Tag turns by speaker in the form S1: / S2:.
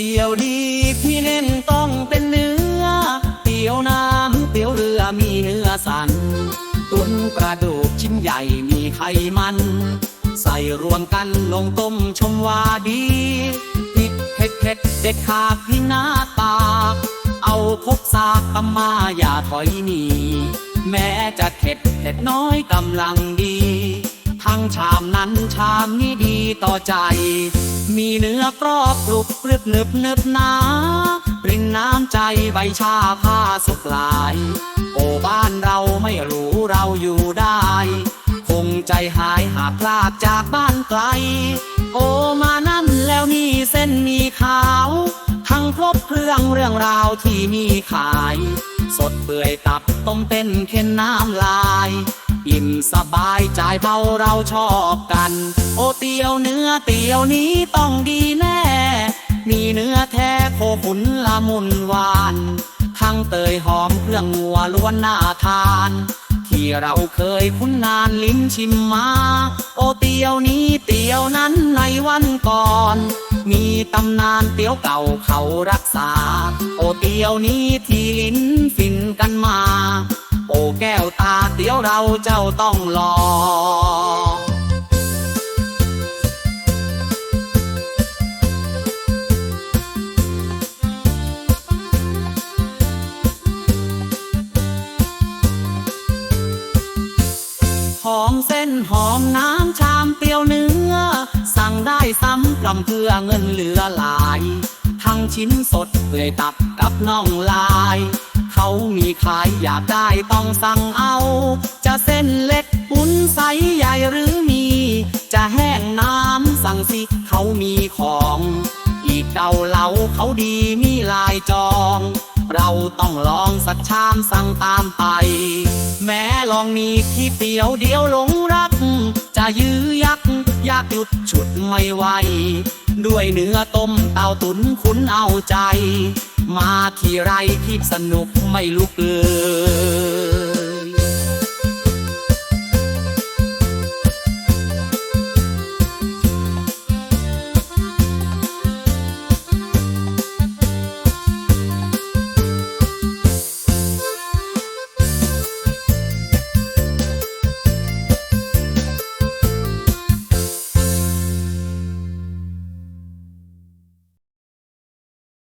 S1: เตี๋ยวดีพี่เน้นต้องเป็นเนื้อ เตี๋ยวน้ำเตี๋ยวเรือมีเนื้อสัน ตุนกระดูกชิ้นใหญ่มีไขมัน ใส่รวมกันลงต้มชมว่าดีพริกเผ็ดเผ็ดเด็ดขาดที่หน้าตาเอาพกซากกำมาอย่าถอยหนีแม้จะเผ็ดเผ็ดน้อยกำลังดี ทั้งชามนั้นชามนี้ดีต่อใจ มีเนื้อกรอบกรุบกรึบหนึบหนึบหนารินน้ำใจใบชาผ้าสุกลาย โอ้บ้านเราไม่รู้เราอยู่ได้ คงใจหายหากพลาดจากบ้านไกล โอ้มานั่นแล้วนี่เส้นมีขาว ทั้งครบเครื่องเรื่องราวที่มีขาย สดเปื่อยตับต้มเป็นเค็นน้ำลาย อิ่มสบายใจเบาเราชอบกัน โอเตียวเนื้อเตียวนี้ต้องดีแน่ มีเนื้อแท้โคขุนละมุนหวานทั้งเตยหอมเครื่องงัวล้วนน่าทาน ที่เราเคยคุ้นนานลิ้มชิมมา โอเตียวนี้เตียวนั้นในวันก่อน มีตำนานเตียวเก่าเขารักษา โอเตียวนี้ที่ลิ้นฟินกันมา โอแก้ว เราเจ้าต้องลองหอมเส้นหอมน้ำชามเปรี้ยวเนื้อ สั่งได้ซ้ำกำเพื่อเงินเหลือหลาย ทั้งชิ้นสดเปื่อยตับกับน่องลาย เขามีขายอยากได้ต้องสั่งเอา จะเส้นเล็กปุ้นใสใหญ่หรือมี จะแห้งน้ำสั่งสิเขามีของ อีกเกาเหลาเขาดีมีลายจอง เราต้องลองสักชามสั่งตามไป แม้ลองมีที่เดียวเดียวหลงรัก จะยื้อยักยากหยุดฉุดไม่ไหวด้วยเนื้อต้มเตาตุนคุ้นเอาใจ มาที่ไรที่สนุกไม่ลุกเลย